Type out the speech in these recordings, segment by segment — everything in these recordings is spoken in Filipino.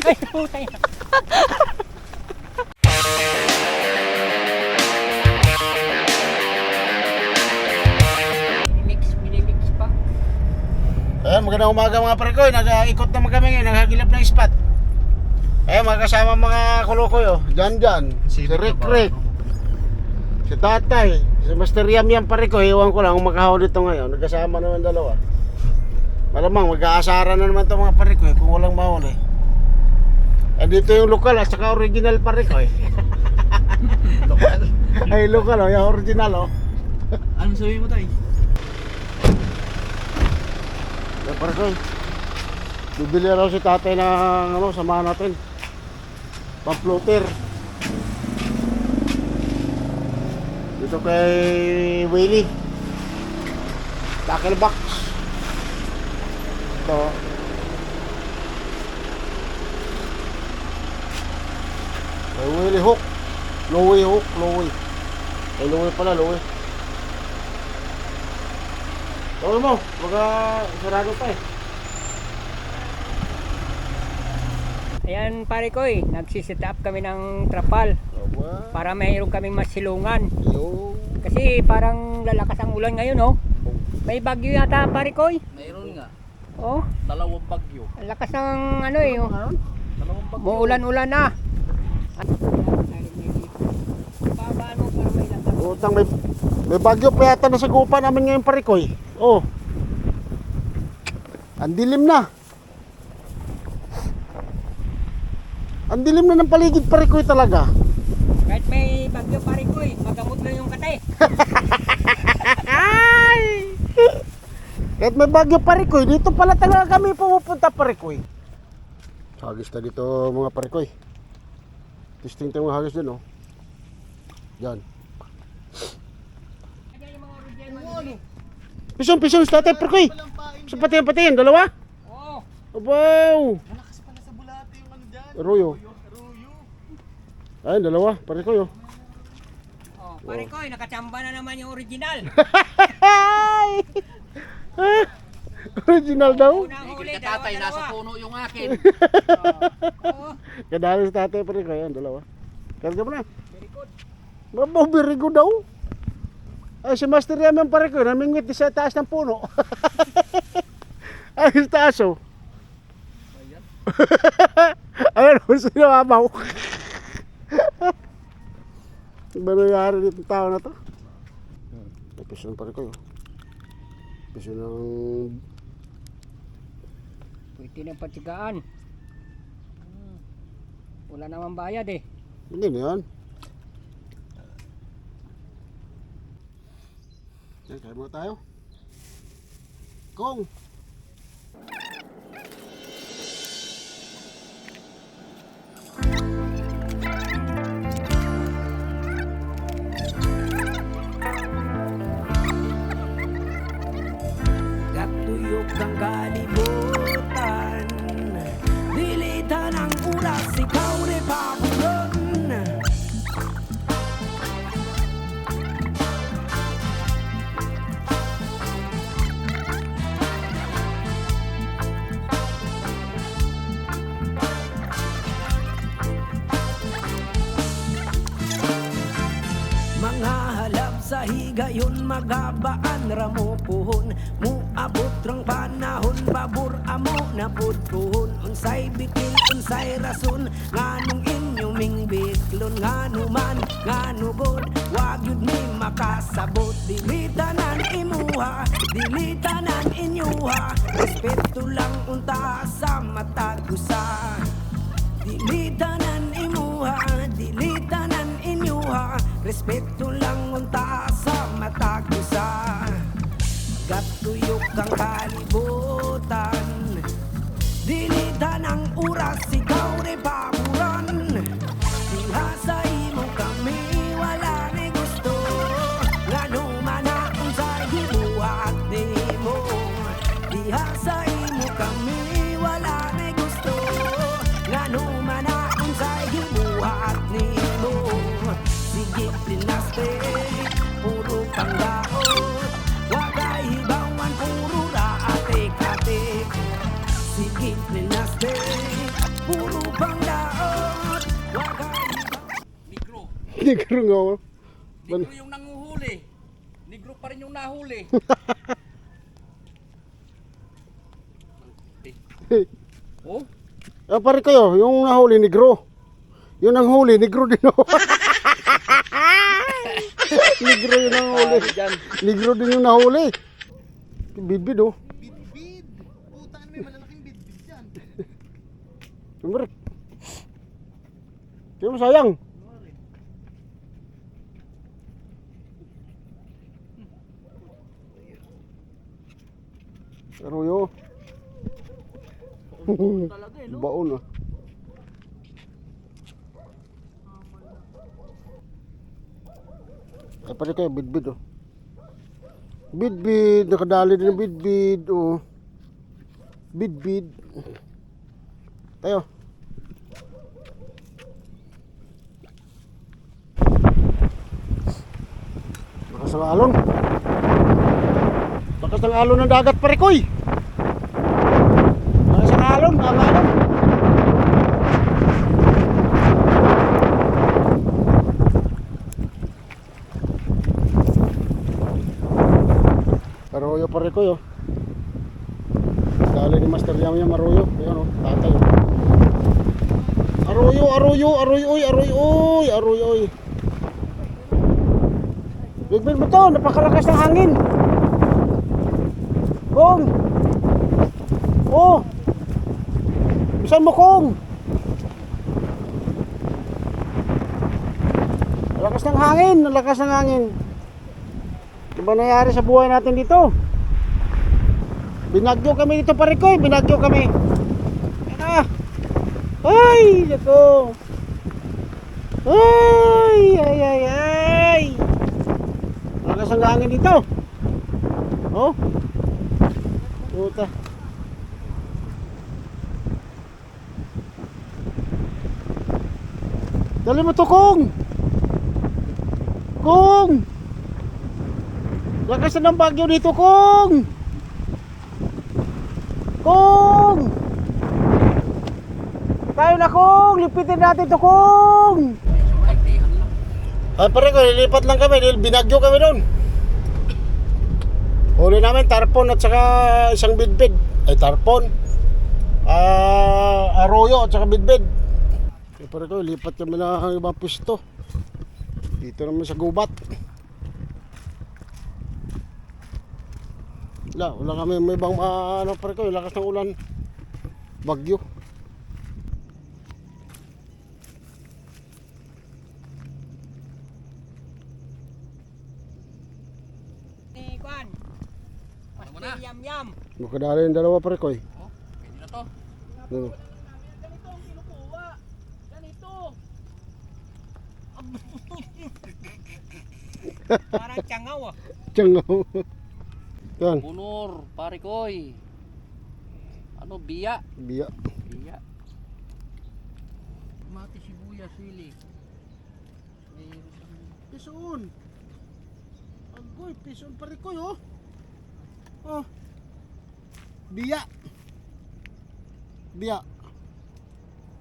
Ay, putay. Pa. Ayan, magandang umaga mga pare ko. Nag-ikot naman kami ngayon, naghagilap ng spot. Ayan, mga kasama mga kulukoy oh. Diyan, diyan. Si Rick Rick. Si Tatay. Si Master Yam Yam pare ko. Iwan ko lang kung makahuli dito ngayon. Nagkasama naman dalawa. Malamang, mag-aasara na naman itong mga pare ko eh, kung walang mahuli. Andito yung lokal at saka original pare ko eh. Lokal. Ay, lokal oh, yung original oh. Anong sabihin mo tayo? Yan pare ko. Bibili raw si tatay ng ano, samahan natin. Pang-floater. Dito kay Willie. Tackle box. Ito. Kay Willie Hook. Louie Hook, Louie. Kay Louie pala, Louie. Tawag mo, baka sarado pa eh. Ayan pare ko eh, nagsiset up kami ng trapal para mayroon kaming masilungan. yo. Kasi parang lalakas ang ulan ngayon oh. May bagyo yata pare ko eh. Mayroon nga. Oh, Dalawang bagyo. ang lakas ng ano eh. Oh. Dalawang bagyo. Muulan-ulan na. Paano para may lakas? Utang may may bagyo pa yata na sa gupa namin ngayon pare ko eh. Oh. Ang dilim na. Ang dilim na ng paligid pare ko eh talaga. Kahit may bagyo pare ko eh, magamot na yung kate. Ay! Kahit may bagyo pare ko eh, dito pala talaga kami pumupunta pare ko eh. Hagis na dito mga pare ko eh. Testing tayo mga hagis dun oh. Yan. Pisong, pisong, sa tatay pare ko eh. Sa patiyan, patiyan, dalawa? Oo. Wow! Malakas pala sa bulate yung ano dyan. Arroyo. Arroyo. Ayun, dalawa. Pare ko yun. Oh, pare ko, eh, nakachamba na naman yung original. Original daw. Unang Higil huli, ka tatay, nasa puno yung akin. Oo. Kadali sa tatay pare ko. Ayun, dalawa. Karga mo na. Very good. Mabaw, very good daw. Ay, si Master Yaman pare ko. Namingwit sa taas ng puno. Ay, sa taas oh. Ayan. Oh, sino mabaw. Ba nangyari dito tao na to? Tapos ng pare ko yun. Piso ng Pwede ng patigaan. Hmm. Wala namang bayad eh. Hindi yan. Yan, kaya tayo. Kong! Magabaan ramo puhon? Muabot rang panahon babur amo na pudpuhon Unsay bitin unsay rason? Nganong inyo ming biklon ngano man ngano god? Wag yun mi makasabot. Dilitanan imuha dilitanan inyuha. Respeto lang unta sa matag usa Dilitanan imuha, dilitanan inyuha. Respeto lang unta sa matagusa Gatuyok ang kalibutan. Dilitan ang oras, ikaw rin paburan Diha sa imo kami, wala ni gusto. Ngano man akong sa hibuhat nimo Diha sa imo kami, wala ni gusto. Ngano man akong sa hibuhat nimo Sige dinaste, Negro nga oh. Negro yung nanguhuli. Negro pa rin yung nahuli. oh, Ah, pare kayo, yung nahuli negro. Yung ang huli, negro din oh. negro yung nahuli. dyan. Negro din yung nahuli. Bidbid oh. Bidbid. Putang may malalaking bidbid dyan. Siyempre. Kaya mo sayang. Aruyo. Talaga eh, Baon ah. Ay pala kayo, bidbid oh. Bidbid, nakadali din ng bidbid oh. Bidbid. Tayo. Lakas ng alon. Lakas ng alon ng dagat pare koy. Lakas ng alon, ang alon. Arroyo pare koy oh. Dali ni Master Yam Yam Arroyo. Ayan oh, tatay. oh. Arroyo, arroyo, arroyo, oy, arroyo, oy, arroyo, oy. Bigbil mo to, napakalakas ng hangin. Kong! Oh! Bisan mo, Kong! Lakas ng hangin, ang lakas ng hangin. Ano ba nangyari sa buhay natin dito? Binagyo kami dito pare ko, binagyo kami. Na. Ay, nako. Ay, ay, ay, ay. Lakas ang hangin dito. Oh. Puta. Dali mo to, Kong. Kong. Lakas na ng bagyo dito, Kong. Kong. Tayo na, Kong. Lipitin natin to, Kong. Ay, pare ko, lilipat lang kami. Binagyo kami doon. Huli namin tarpon at saka isang bidbid. Ay, tarpon. Ah, arroyo at saka bidbid. Pare ko, lipat kami ng ibang pwesto. Dito naman sa gubat. Wala, wala kami may ibang ah, ano pare ko, lakas ng ulan. Bagyo. Ni Kwan. Ano mo na? Yam Yam. Makadali yung dalawa pare ko eh. Oh, pwede na to. Ano? Ganito ang kinukuha. Ganito. Parang tsangaw ah. Tiyangaw. Yan, Bunor, pare koy. Ano, biya? biya. Biya. Mati, sibuyas, sili. Pison. Agoy, pison pare ko oh. Oh. Biya. Biya.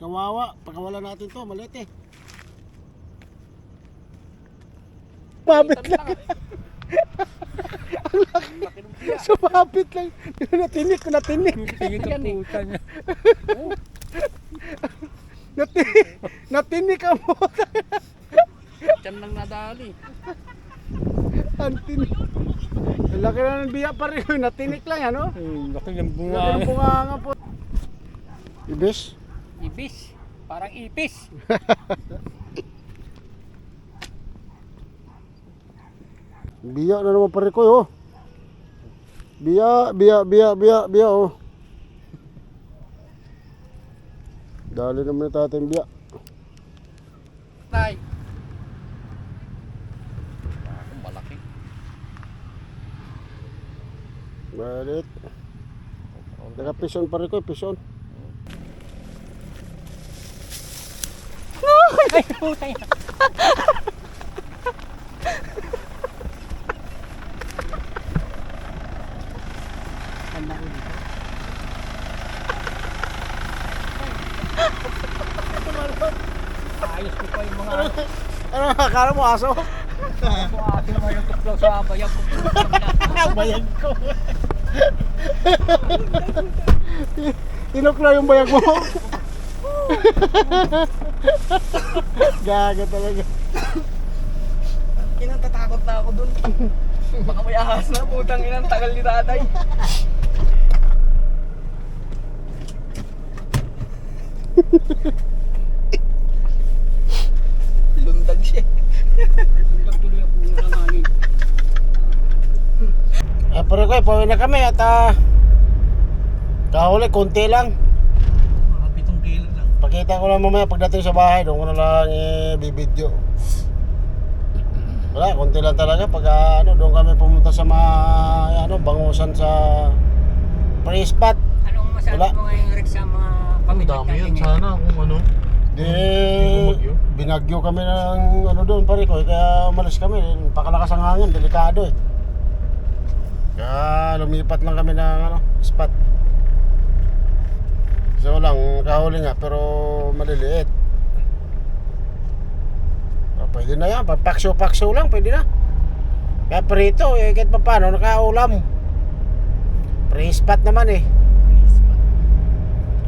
Kawawa, pagkawala natin to, maliit eh. Mabit lang. Sumabit lang. Natinik, natinik. Tingin ka puta niya. Natinik, natinik ang mo. Diyan lang nadali. Antin. Ang laki na ng biya pa rin. Natinik lang yan, oh. Laki ng Laki ng bunganga po. Ibis? Ibis. Parang ipis. Biya na naman pare ko, oh. Biya, biya, biya, biya, biya, oh. Dali naman na tatay biya. Tay. Ang malaki. Balit. Naka pison pare ko, pison. Ay, puta niya. Tanda ko dito. Ayos ko pa yung mga Ano, akala mo aso? Buhatin mo yung tuklaw sa bayag ko. bayag ko. Tinukla yung bayag mo. Gaga talaga. Inang tatakot na ako dun. Baka may ahas na, putang inang tagal ni tatay. Lundag siya. Tuloy ako yung langanin. Eh, pero ko, pauwi na kami at ah, kahuli, konti lang. Mga pitong kilo lang. Pakita ko lang mamaya pagdating sa bahay, doon ko na lang i-video. Wala, konti lang talaga pag ah, ano, doon kami pumunta sa mga ano, bangusan sa free spot. Anong masabi Wala. mo ngayon Rex sa mga pamilya natin ngayon? kung ano. Di binagyo kami ng ano doon pare ko kaya umalis kami pakalakas ang hangin delikado eh kaya lumipat lang kami ng ano spot so lang kahuli nga pero maliliit Ah, pwede na yan papakso pakso lang pwede na kaya prito eh kahit pa paano nakaulam pre spot naman eh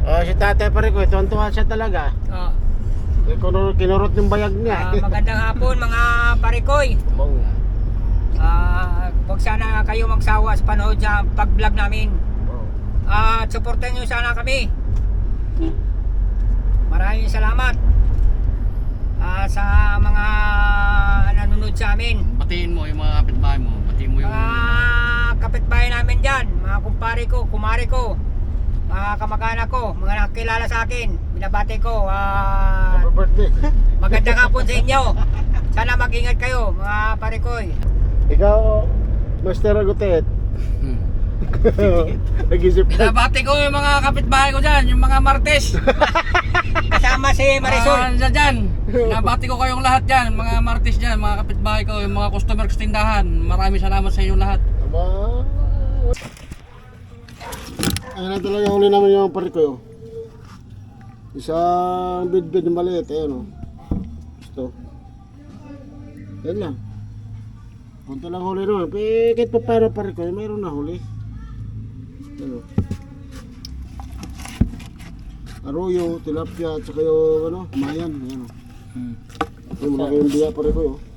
Oh, si tatay pare ko, tuwan-tuwa siya talaga. Ah, Eh, kinurot, kinurot yung bayag niya. ah, magandang hapon mga parikoy. Bong. Ah, huwag sana kayo magsawa sa panood sa pag-vlog namin. At supportan nyo sana kami. Maraming salamat ah, sa mga nanonood sa amin. Patiin mo yung mga kapitbahay mo. Patiin mo yung... Mga kapitbahay namin dyan, mga kumpare ko, kumare ko, mga kamag-anak ko, mga nakakilala sa akin, binabati ko. ah, Happy birthday. magandang hapon sa inyo. Sana mag-ingat kayo, mga parikoy. Ikaw, Master Agutet. Nag-isip ka. Binabati ko yung mga kapitbahay ko dyan, yung mga Martes. Kasama si Marisol. Ah, dyan, dyan. Nabati ko kayong lahat dyan, mga Martes dyan, mga kapitbahay ko, yung mga customer ko sa tindahan. Maraming salamat sa inyong lahat. Aba. Ayun na talaga huli naman yung parikoy. oh. Isang bid-bid na maliit. Ayun o. Gusto. Yan lang. Punta lang huli naman. Pikit pa paano parikoy. Mayroon na huli. Ano. Arroyo, tilapia, at saka yung ano, mayan. Ayan o. Yung malaki yung biya parikoy oh.